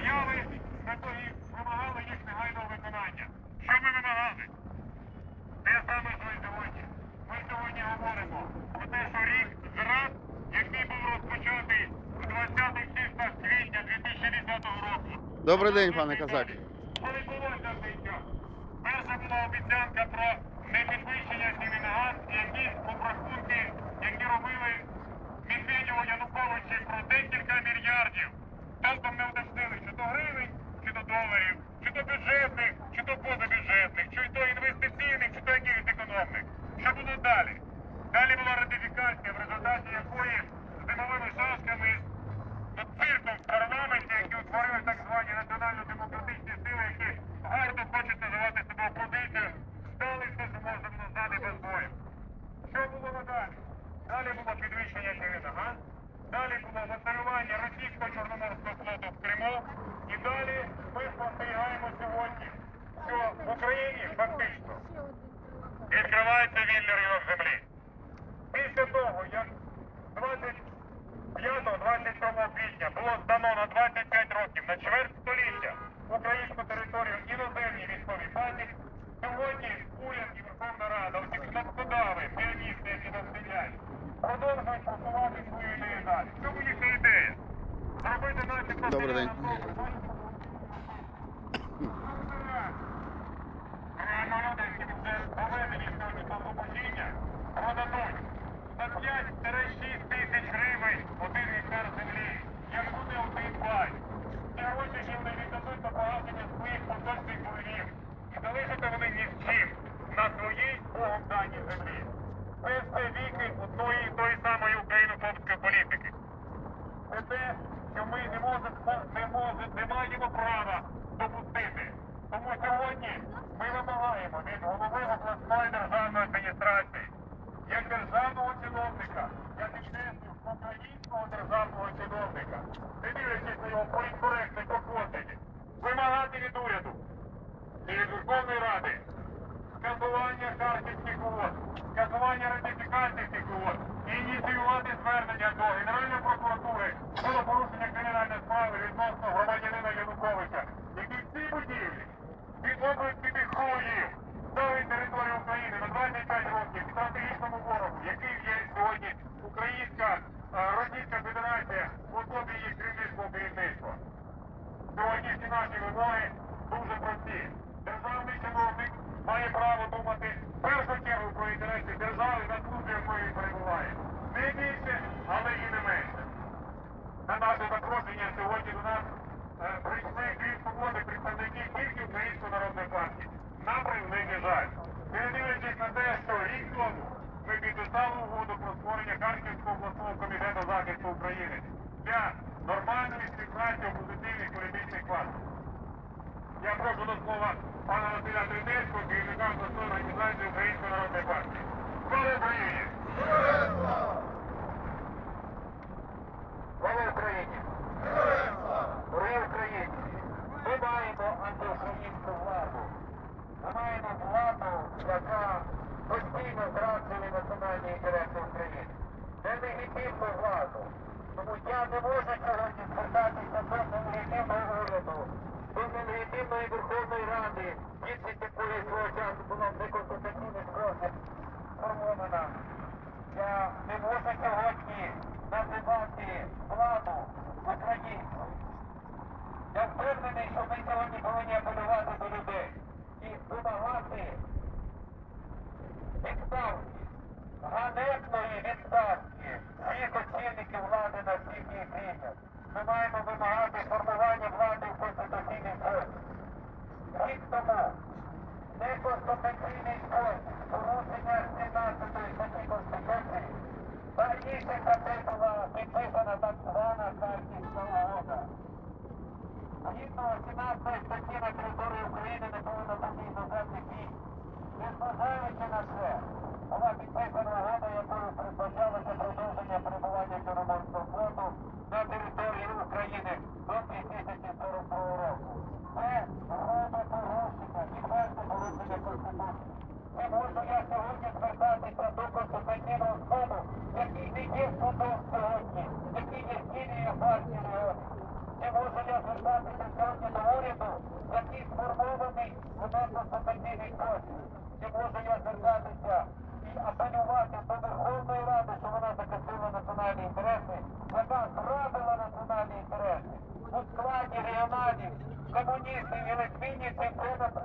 заяви ми тоді вимагали їх негайного виконання. Що ми вимагали? Те саме, що і сьогодні. Ми сьогодні говоримо про те, що рік зрад, який був розпочатий у 20-х числах квітня 2010 року. Добрий день, пане Казак. Що відбулося в цей час? Перша була обіцянка про непідвищення ціни на газ і якісь обрахунки, які робили Медведєву Януковичі про декілька мільярдів. Толком не уточнили, чи то гривень, чи то доларів, чи то бюджетних, чи то позабюджетних, чи то інвестиційних, чи то якихось економних. Що було далі? Далі була ратифікація, в результаті якої з димовими шашками з цирком в парламенті, які утворили так звані національно-демократичні сили, які гарно хочуть називати себе опозицією, стали все, що можна було знати без бою. Що було далі? Далі було підвищення ціни на газ, далі було застарювання російського чорноморського флоту в Криму, і далі ми спостерігаємо сьогодні, що в Україні фактично відкривається вільний ринок землі. Після того, як 25-27 квітня було здано на 25 років на чверть століття українську територію іноземній військовій базі, сьогодні уряд і Верховна Рада, оці кнопкодави, піаністи, які нас стріляють, продовжують просувати свою ідею далі. Чому їхня ідея? Зробити наші Добрий день. Реально люди, які вже доведені сьогодні до зубожіння, продадуть за 5-6 тисяч гривень один гектар землі, як буде пай. Ці гроші їм віддадуть на погашення своїх поточних боргів. І залишаться вони ні з чим на своїй Богом даній землі. Це все віки одної і тої самої українофобської політики. Це те, що ми не можемо, не можемо, не маємо права допустити. Тому сьогодні ми вимагаємо від голови обласної державної адміністрації, як державного чиновника, я підкреслю, українського державного чиновника, не дивлячись на його політкоректне походження, вимагати від уряду і від Верховної Ради скасування харківських угод, скасування ратифікації цих угод ініціювати звернення до Генеральної прокуратури щодо порушення кримінальної справи відносно громадянина Януковича, який в цій будівлі під області Хуїв ставить територію України на 25 років стратегічному ворогу, який є сьогодні Українська е, Російська Федерація в особі її керівництва керівництва. Сьогоднішні наші вимоги дуже прості. Державний чиновник має право думати в першу чергу про інтереси держави, на службі якої він перебуває. Не більше, але і не менше. На наше запрошення сьогодні до нас е, прийшли дві свободи представники тільки Української народної партії. Нам жаль. Не дивлячись на те, що рік тому ми підписали угоду про створення Харківського обласного комітету захисту України для нормальної співпраці опозиційних політичних партій. Я прошу до слова пана Василя Тридецького, керівника обласної організації Української народної партії. Слава Україні! Слава Україні! Дорогі українці! Ми маємо антиукраїнську владу. Ми маємо владу, яка постійно зраджує національні інтереси України. Це легітимну владу. Тому я не можу сьогодні звертатися до нелегітимного уряду, до нелегітимної Верховної Ради, більшість якої свого часу була в неконституційний спосіб сформована. Я не можу сьогодні називати владу українців. Я впевнений, що ми сьогодні повинні апелювати до людей і вимагати відставки, ганебної відставки всіх очільників влади на всіх їх рівнях. Ми маємо вимагати формування влади в конституційний спосіб. Рік тому неконституційний спосіб, порушення 17 статті Конституції, раніше за це була підписана так звана Харківська угода. Згідно 17 статті на території України не повинно бути іноземних військ. Незважаючи на це, була підписана угода, якою передбачалося продовження перебування Чорноморського флоту на території України до 2042 року. Це грубе порушення, відверте порушення Конституції. Не можу я сьогодні звертатися до Конституційного суду, який не є судом сьогодні, який є філією партії регіонів. Не можу я звертатися сьогодні до уряду, який сформований у Чи можу я звертатися і апелювати до Верховної Ради, що вона захистила національні інтереси, яка зрадила національні інтереси. У складі регіоналів, комуністів і литвинівців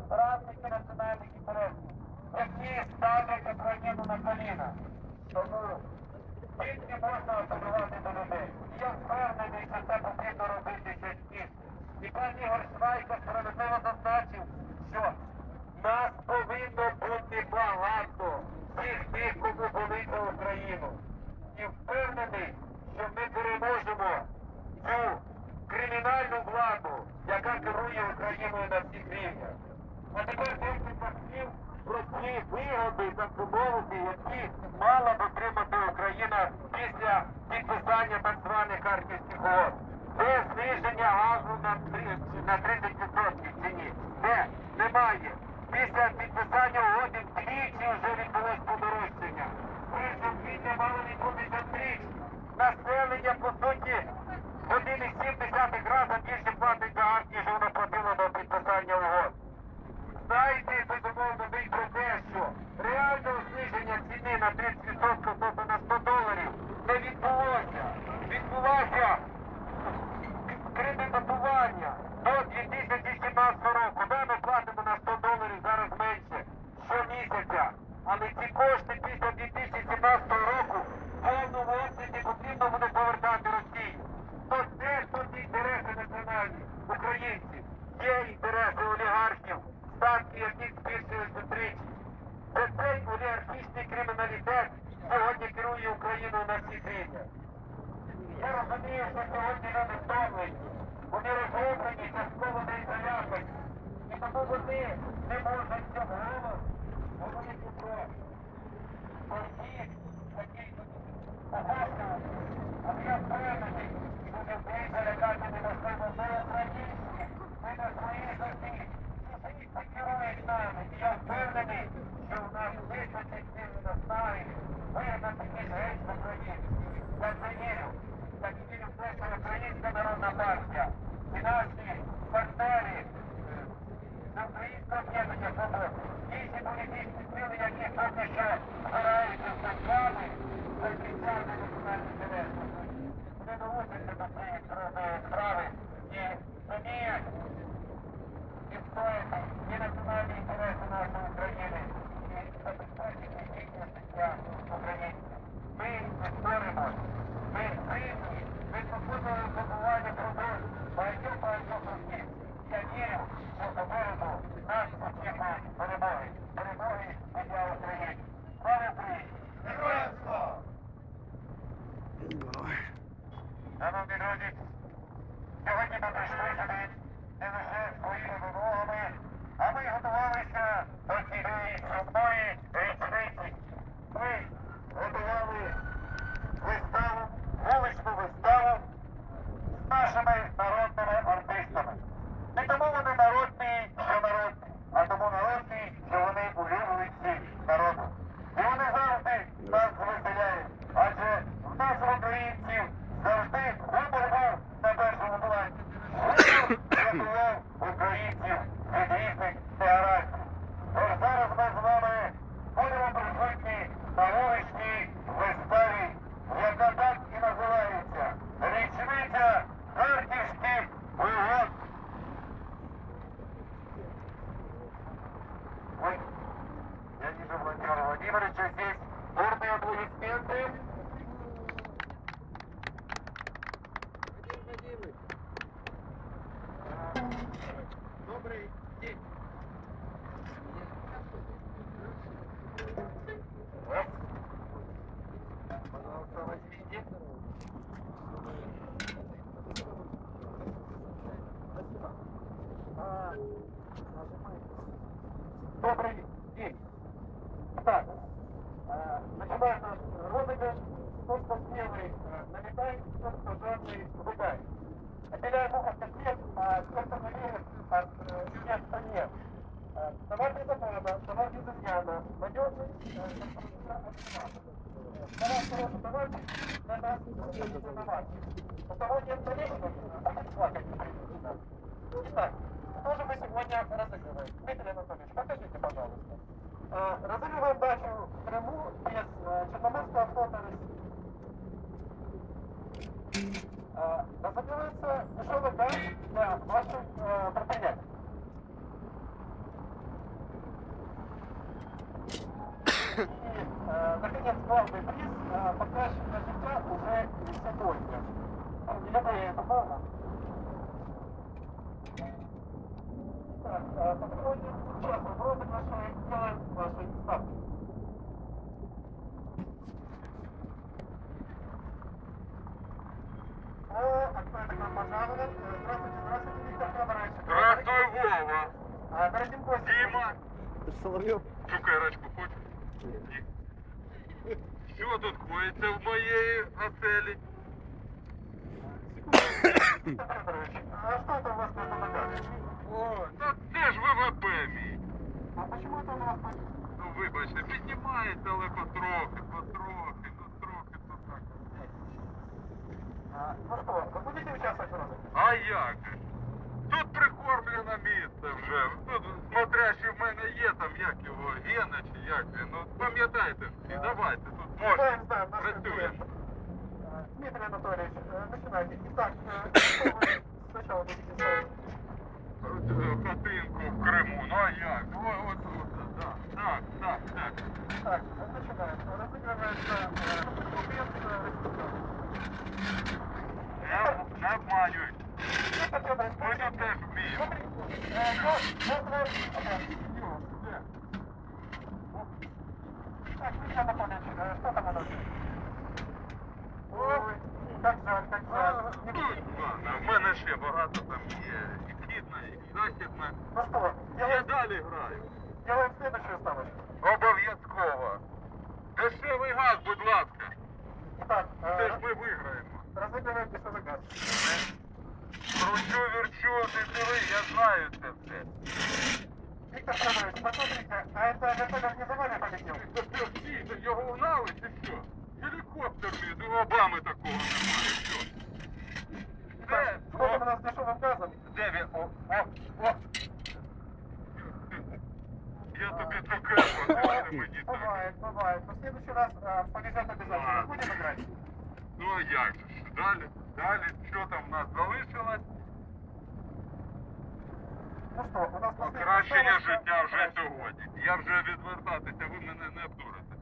це радники національних інтересів, які ставлять Україну на коліна. Тому тільки можна апелювати до людей. І Я впевнений, що це потрібно робити частіше. І пан Ігор Швайка справедливо зазначив, що нас повинно бути багато всіх тих, кому болить за Україну. І впевнений, що ми переможемо цю кримінальну владу, яка керує Україною на всіх рівнях. А тепер декілька слів про ті вигоди, так би які мала б отримати Україна після підписання так званих харківських угод. Це зниження газу на 30% ціні. Де? Немає. Після підписання Мало відбутися втричі. Населення, по суті, в 1,7 разів більше платить за газ, ніж воно платило до підписання угод. Знаєте, безумовно, ви про те, що реальне зниження ціни на 30%, тобто на 100 доларів, не відбулося. Відбулося кредитування до 2017 року. Да, ми платимо на 100 доларів зараз менше щомісяця. Але ці кошти після 2017 року в повному обсязі потрібно буде повертати Росії. То це тут інтереси національні українців. Є інтереси олігархів, статки яких збільшились втричі. Це цей олігархічний криміналітет сьогодні керує Україною на всіх рівнях. Я розумію, що сьогодні люди втомлені, вони розроблені, частково не заляпані. І тому вони не можуть цього голос говорити про борги, які погодили. Але я впевнений, що людей залякати неможливо не українські, ми на своїй землі. Українці керують нами. І я впевнений, що в нас вистачить сили наснаги вигнати цих геть в Україні. Я це вірю. Так вірю в те, що Українська народна партія і наші Thank you. Thank you. начинает розыгрыш, тот, кто смелый налетает, тот, кто жадный убегает. Отделяя Бога от ответ, сердце доверит от чудес нет. Товар не забрана, товар не изъяна, надежный, товар хороший товар, на нас товар. У того нет болезни, а плакать не Итак, что же мы сегодня разыгрываем? Дмитрий Анатольевич, покажите, пожалуйста. А, разыгрываем дачу наконец, главный приз э, покрасит на життя уже не сегодня. Нелепо я это помню. Так, э, подходим. Сейчас вопросы наши делаем ваши ставки. Пожалуйста. Э, здравствуйте, здравствуйте, Виктор Федорович. Здравствуй, Вова. А, дорогим гостям. Дима. Соловьев. Чукай рачку хоть Нет. Що тут коїться в моєї оселі? Виктор Федорович, а что это у вас на ногах? О, та це ж ВВП мій. А почему это у вас так? Ну вибачте, піднімається, але потрохи, потрохи, ну трохи, то так. А, Ну что, вы будете участвовать в розыгрыше? А як же? Тут прикормлене місце вже. Тут смотрящий в мене є там, як його, Гена чи як він. Ну пам'ятайте всі, давайте, тут можна. Знаем, знаем, наш Працюємо. конкурент. А, Дмитрий Анатольевич, э, начинайте. Итак, э, что вы сначала будете ставить? Е, Хатинку в Криму, ну а як? О, от, от, так, так, так, так. Так, э, начинаем. Разыгрывается э, конкурент э, российского. Не, не обманюють. Muito tempo, Mia. это вертолет не за вами полетел? Це все всі, його угнали чи що? Гелікоптер мій, у Обами такого немає. Що? Це, Что там у нас с дешевым газом? де він? О, о, о. Я тобі цукерку, давай мені так. Бывает, бывает. Но в следующий раз э, повезет обязательно. Ладно. Будем играть? Ну а як же ж? Далі, далі, що там в нас залишилось? Ну что, у нас последняя Покращення ставочка. життя вже сьогодні. Я вже відвертатися, ви мене не обдурите.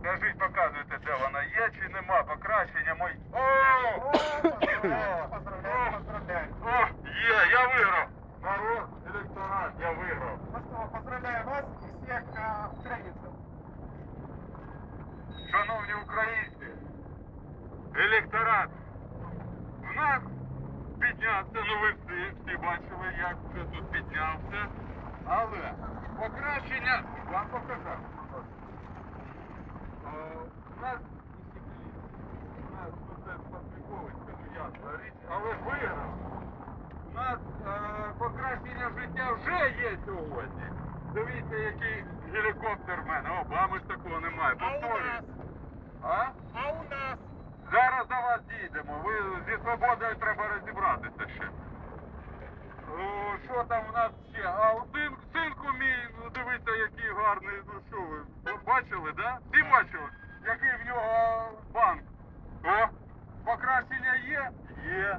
Скажіть, показуйте, де вона є чи нема покращення мої. О! О, поздравляю, поздравляю, поздравляю. О, є, я виграв! Народ, електорат, я виграв. Ну что, поздравляю вас и всех э, украинцев. Шановні українці, електорат, в нас піднявся, ну ви всі, всі бачили, як це тут піднявся. Але покращення вам показав. Е, У нас у нас спостеріговується, ну ясна річ, але виграв. У нас е, покращення життя вже є сьогодні. Дивіться, який гелікоптер в мене. Обами ж такого немає. Повторюю. А? А у нас? Зараз до вас дійдемо. Ви зі свободою треба розібратися ще. О, що там у нас ще? А у син, синку мій, ну дивіться, який гарний, ну що ви, ви бачили, да? Всі бачили? Який в нього банк? О, покращення є? Є.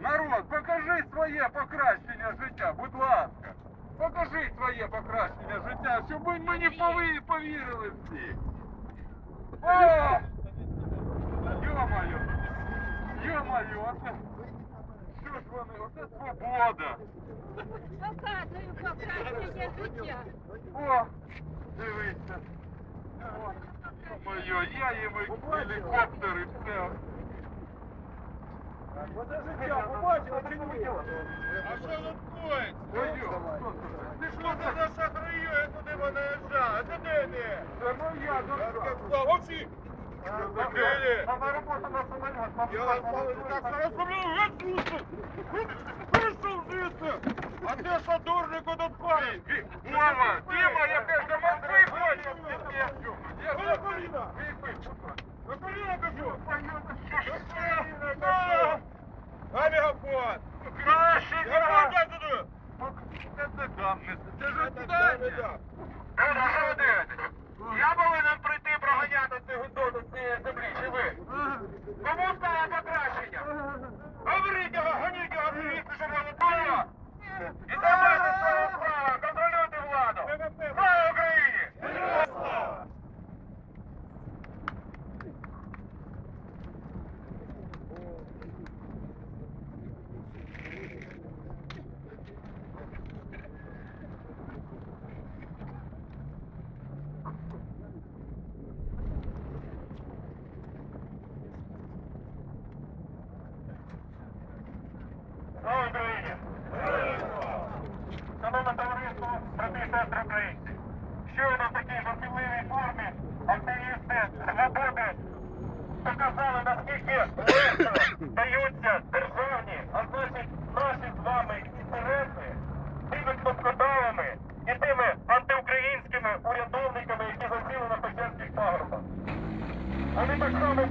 Народ, покажи своє покращення життя, будь ласка. Покажи своє покращення життя, щоб ви мені пови- повірили всі. О! Ё-моё! Ё-моё, оце... Що ж вони, оце свобода! Показую покращення життя. О! Дивіться! О, Ё-моё, я їм і гелікоптер і все. Вот это життя, побачили, а чому ви делаете? А що тут коїться? Ой, хто це? Ти що це за шахраю, я туди мене їжджа? Це де не? Це моя душа. Вовчі! Я вас розставляю, геть! А ти що дурнику? Мама, Діма, я теж до вас виходжу! Я ж коліна! And if бачили, наскільки легко даються державні, а значить наші з вами інтереси тими кнопкодавами і тими антиукраїнськими урядовниками, які засіли на Печерських пагорбах. Вони так само